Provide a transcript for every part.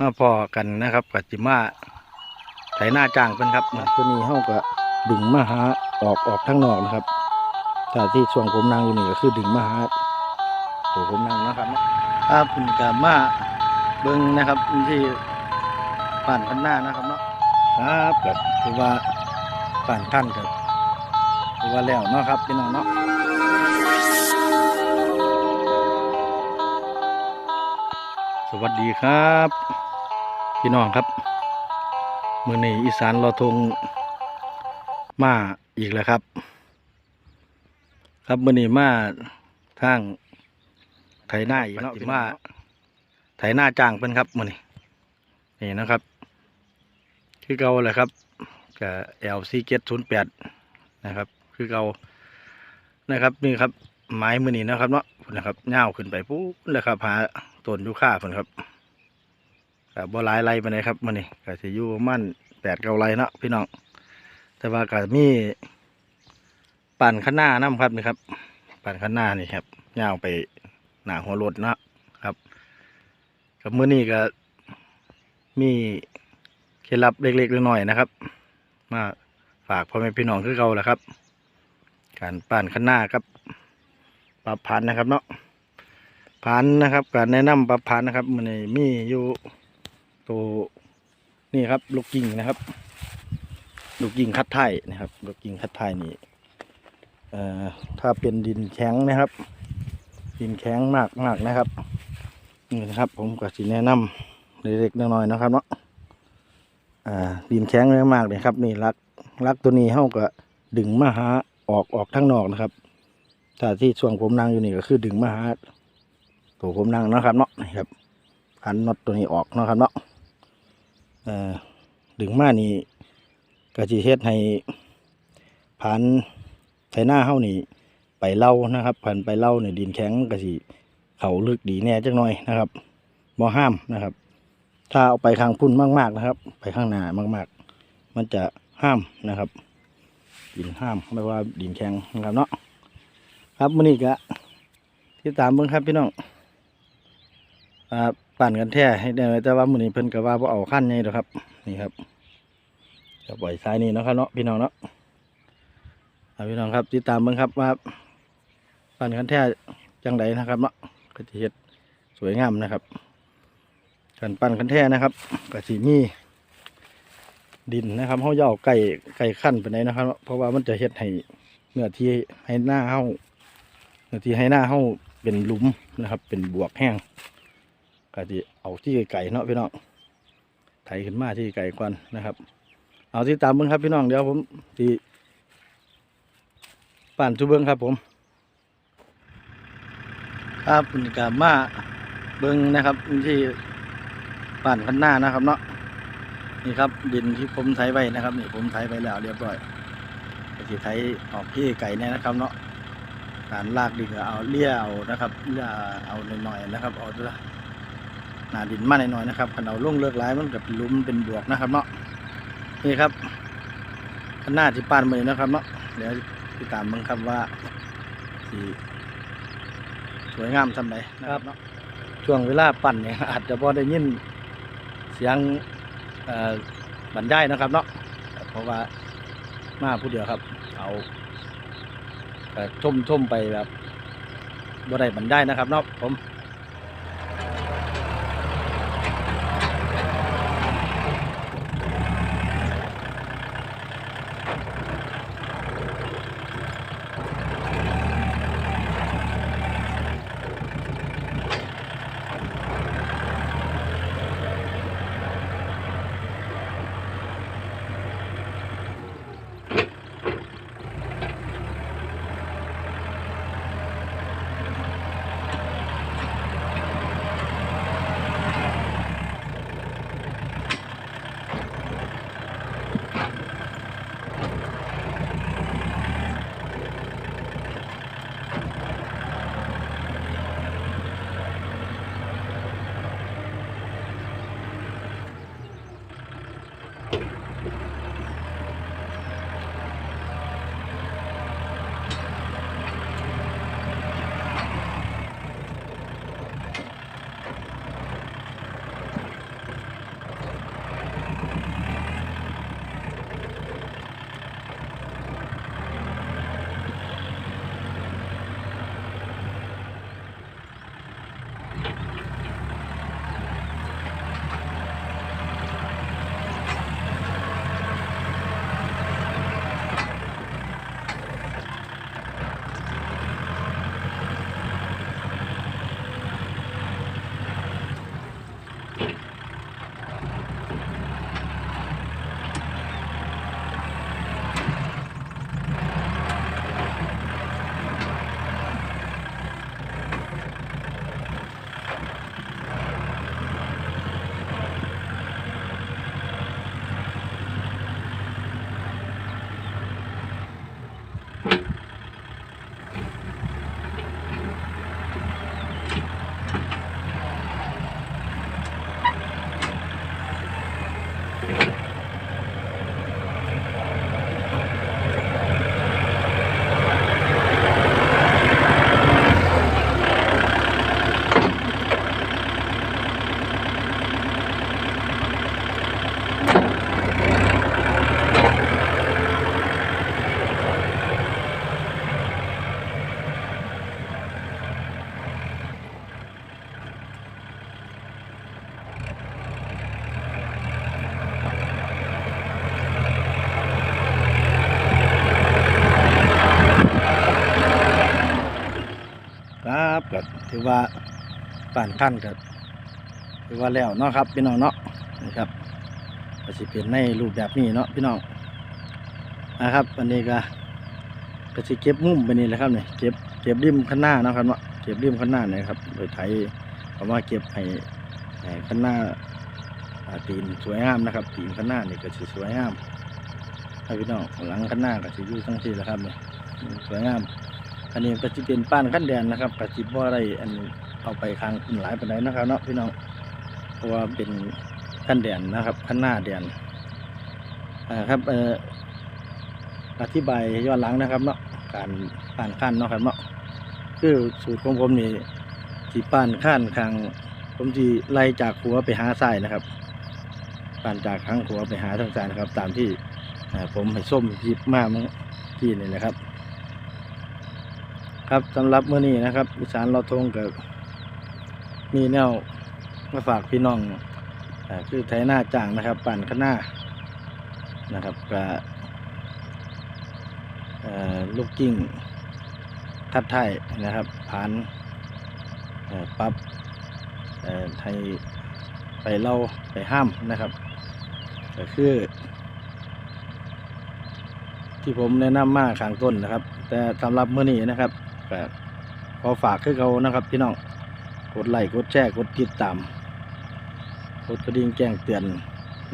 มาพอกันนะครับกับจิมาไถหน้าจ้างเป็นครับตัวนี้เขาก็ดึงมาหาออกออกทั้งนอกนะครับแต่ที่ช่วงผมนั่งอยู่นี่ก็คือดึงมาหาตัวผมนั่งนะครับครับเป็นกับมาเบิ้งนะครับที่ผ่านพันหน้านะครับเนาะครับก็ถือว่าผ่านขั้นครับถือว่าแล้วเนาะครับพี่น้องเนาะสวัสดีครับ พี่น้องครับมือนี้อีสานเราทงมาอีกแล้วครับ ครับมือนี้มาทางไถหน้าอีกเนาะมาไถหน้าจ้างเพิ่นครับมือนี้นี่นะครับคือเก่าแหละครับกับเอลซีเจ็ดศูนย์แปดนะครับ คือเก่านะครับนี่ครับไม้มือนี้นะครับเนาะนะครับเง่าวขึ้นไปปุ๊บเลยครับหาต้นยูคาเพิ่นครับ กับบ่หลายไรปานใดครับมื้อนี้ก็สิอยู่มั่นแปดเก้าไรเนาะพี่น้องแต่ว่าก็มีปั่นข้างหน้านํครับนี่ครับ ปั่นข้างหน้านี่ครับย่างไปหนาหัวรถนะครับ กับมื้อนี้ก็มีเคล็ดลับเล็กๆน้อยๆนะครับ มาฝากพ่อแม่พี่น้องคือเก่าแหละครับ การปั่นข้างหน้าครับปรับพันนะครับเนาะพันนะครับ การแนะนำปรับพันนะครับมันนี่มีอยู่ ตัวนี่ครับลูกกิ่งนะครับ ลูกกิ่งคัดไทยนะครับ ลูกกิ่งคัดไทยนี่ถ้าเป็นดินแข็งนะครับ ดินแข็งมากมากนะครับนี่นะครับ ผมก็สิแนะนำเล็กๆน้อยๆนะครับเนาะดินแข็งมากๆเลยครับ นี่รักรักตัวนี้เท่ากับดึงมาหาออกออกทั้งนอกนะครับถ้าที่ช่วงผมนั่งอยู่นี่ก็คือดึงมาหาตัวผมนั่งนะครับเนาะนี่ครับพันน็อตตัวนี้ออกนะครับเนาะ ดึงมานี่ก็จะเฮ็ดให้พันไถหน้าเฮานี่ไปเล่านะครับพันไปเล่าเนี่ยดินแข็งก็สิเขาลึกดีแน่จักหน่อยนะครับบ่ห้ามนะครับ ถ้าเอาไปข้างพุ่นมากๆนะครับ ไปข้างหน้ามาก ๆ มันจะห้ามนะครับ ดินห้ามไม่ว่าดินแข็งนะครับเนาะครับมื้อนี้ก็ที่ตามเบิ่งครับพี่น้องอ่า ปั่นกันแท้ให้ได้แต่ว่ามือนี้เพิ่นก็ว่าบ่เอาขั้นใหญ่ดอกครับ นี่ครับจะปล่อยสายนี่นะครับเนาะพี่น้องเนาะอ่าพี่น้องครับติดตามเบิ่งครับว่าปั่นกันแท้จังไดนะครับเนาะก็จะเฮ็ดสวยงามนะครับการปั่นกันแท้นะครับก็สิมีดินนะครับเฮาอย่าเอาไก่ไก่ขั้นไปไหนนะครับ เพราะว่ามันจะเฮ็ดให้เนื้อที่ให้หน้าเฮาเนื้อที่ให้หน้าเฮาเป็นหลุมนะครับ เป็นบวกแห้ง ก็ที่เอาที่ไก่เนาะพี่น้องไถขึ้นมาที่ไก่ก่อนนะครับ เอาที่ตามเบิ้งครับพี่น้องเดี๋ยวผมที่ปั่นทุเบิ้งครับผมครับเป็นกามาเบิ้งนะครับที่ปั่นข้างหน้านะครับเนาะนี่ครับดินที่ผมไถไว้นะครับนี่ผมไถไปแล้วเรียบร้อยก็ที่ไถออกที่ไก่เนี่ยนะครับเนาะการลากดินก็เอาเลี้ยเอานะครับเลี้ยเอาหน่อยๆนะครับเอาละ หนาดินมาหน่อยๆนะครับขันเอาลงเลิกร้ายมันกับลุมเป็นบวกนะครับเนาะนี่ครับขางหนาที่ปานมือนะครับเนาะเดี๋ยวติดตามมึงครับว่าสีสวยงามทำไหนนะครับเนาะช่วงเวลาปั่นเนี่ยอาจจะพอได้ยินเสียงเอ่อบรรยายนะครับเนาะเพราะว่ามาผู้เดียวครับ เอาก็ทุ่มทุ่มไปแบบบ่ได้บันได้นะครับเนาะผม ครับถือว่าป่านขั้นก็ถือว่าแล้วเนาะครับพี่น้องเนาะนี่ครับก็สิเป็นในรูปแบบนี้เนาะพี่น้องนะครับอันนี้ก็ก็สิเก็บมุมไปนี่แหละครับเนี่ยเก็บเก็บริมข้างหน้าเนาะครับเนาะเก็บริมข้างหน้าเนี่ยครับโดยไถเอามาเก็บให้ให้ข้างหน้าตีนสวยงามนะครับตีนข้างหน้านี่ก็สิสวยงามให้พี่น้องหลังข้างหน้าก็สิอยู่ทั้งที่แหละครับเนี่ยสวยงาม อันนี้ก็จะเป็นป้านขั้นแดนนะครับกสิบ่ได้อันเอาไปค้างขึ้นหลายปานใดนะครับเนาะพี่น้องเพราะว่าเป็นขั้นแดนนะครับขั้นหน้าแดนอ่าครับเอ่ออธิบายย้อนหลังนะครับเนาะการป้านขั้นเนาะครับเนาะคือสูตรของผมนี่ที่ป้านขั้นค้างผมทีไล่จากขัวไปหาทรายนะครับป้านจากข้างขัวไปหาทางซ้ายนะครับ ตามที่ผมให้ส้มหยิบมาเมื่อกี้นี่นะครับ ครับสำหรับมื้อนี้นะครับอีสานเราทงกับมีแนวมาฝากพี่น้องอ่าคือไถหน้าจ่างนะครับ ปั่นข้างหน้านะครับกับลูกกิ้งทัดไทยนะครับผ่านปรับไทยไปเล่าไปห้ามนะครับก็คือที่ผมแนะนำมาข้างต้นนะครับ แต่สำหรับเมื้อนี้นะครับ ก็ขอฝากคือเขานะครับ พี่น้องกดไลค์กดแชร์กดติดตามกดกระดิ่งแจ้งเตือน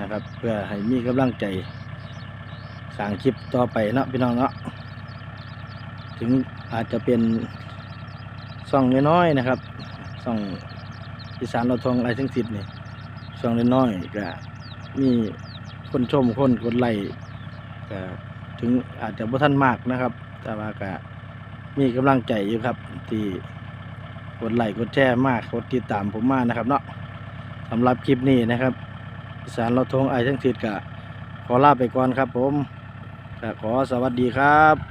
นะครับ เพื่อให้มีกำลังใจสร้างคลิปต่อไปเนาะพี่น้องเนาะถึงอาจจะเป็นช่องน้อยๆนะครับช่องอีสานเราทองไรทั้งสิทธิ์นี่ช่องน้อยๆก็มีคนชมคนกดไลค์ก็ถึงอาจจะบ่ทันมากนะครับ แต่ว่าก็ มีกำลังใจอยู่ครับ ที่กดไลค์กดแชร์มากกดติดตามผมมากนะครับเนาะสำหรับคลิปนี้นะครับสารเราทงไอทั้งทิศกะขอลาไปก่อนครับผมขอสวัสดีครับ